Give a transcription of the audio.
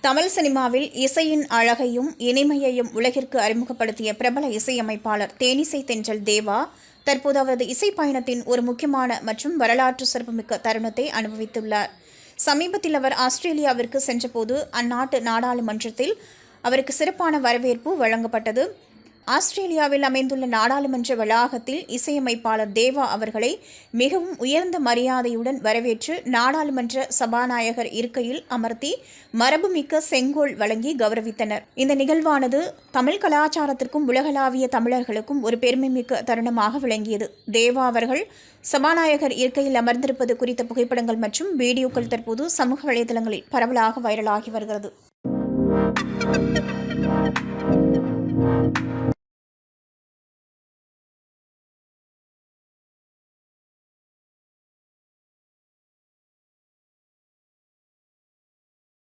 தமிழ் சினிமாவில் இசையின் அழகையும் இனிமையையும் உலகிற்கு அறிமுகப்படுத்திய பிரபல இசையமைப்பாளர் தேனிசை தென்றல் தேவா தற்போது அவரது இசை பயணத்தின் ஒரு முக்கியமான மற்றும் வரலாற்று சிறப்புமிக்க தருணத்தை அனுபவித்துள்ளார். சமீபத்தில் அவர் ஆஸ்திரேலியாவிற்கு சென்றபோது அந்நாட்டு நாடாளுமன்றத்தில் அவருக்கு சிறப்பான வரவேற்பு வழங்கப்பட்டது. ஆஸ்திரேலியாவில் அமைந்துள்ள நாடாளுமன்ற வளாகத்தில் இசையமைப்பாளர் தேவா அவர்களை மிகவும் உயர்ந்த மரியாதையுடன் வரவேற்று நாடாளுமன்ற சபாநாயகர் இருக்கையில் அமர்த்தி மரபுமிக்க செங்கோல் வழங்கி கௌரவித்தனர். இந்த நிகழ்வானது தமிழ் கலாச்சாரத்திற்கும் உலகளாவிய தமிழர்களுக்கும் ஒரு பெருமைமிக்க தருணமாக விளங்கியது. தேவா அவர்கள் சபாநாயகர் இருக்கையில் அமர்ந்திருப்பது குறித்த புகைப்படங்கள் மற்றும் வீடியோக்கள் தற்போது சமூக வலைதளங்களில் பரவலாக வைரலாகி வருகிறது.